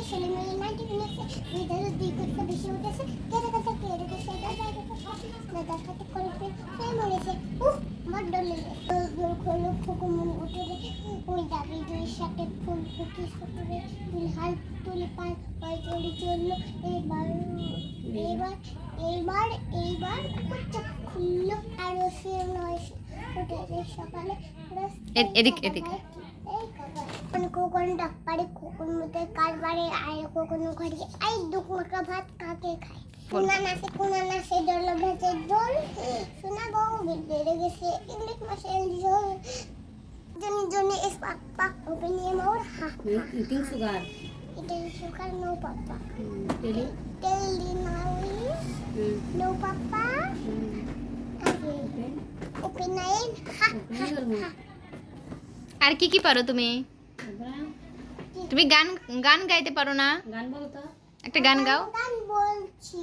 ছেলে হাল তুলে পান ওই চলে চলল এবার এইবার এইবার খুললো আরও সে নয় উঠেছে সকালে এদিক এদিক। কোকন ডাকপারে কোকন মধ্যে কারবারে আয় কোকন ঘরে আই দুক মাকা ভাত কাকে খায় কোনা নাচে কোনা নাচে দল ভেজে দোল সোনা বউ বেড়ে গেছে ইংলিশ মাসে জল Johny Johny yes papa open নিয়ে মোর হা ইটিং সুগার এটা sugar no papa tell tell the নাউই no পাপ্পা ওপেন নাইন হা হা হা আর কি কি পারো তুমি তুমি গান গান গাইতে পারো না। গান বলতো একটা গান গাও। গান বলছি।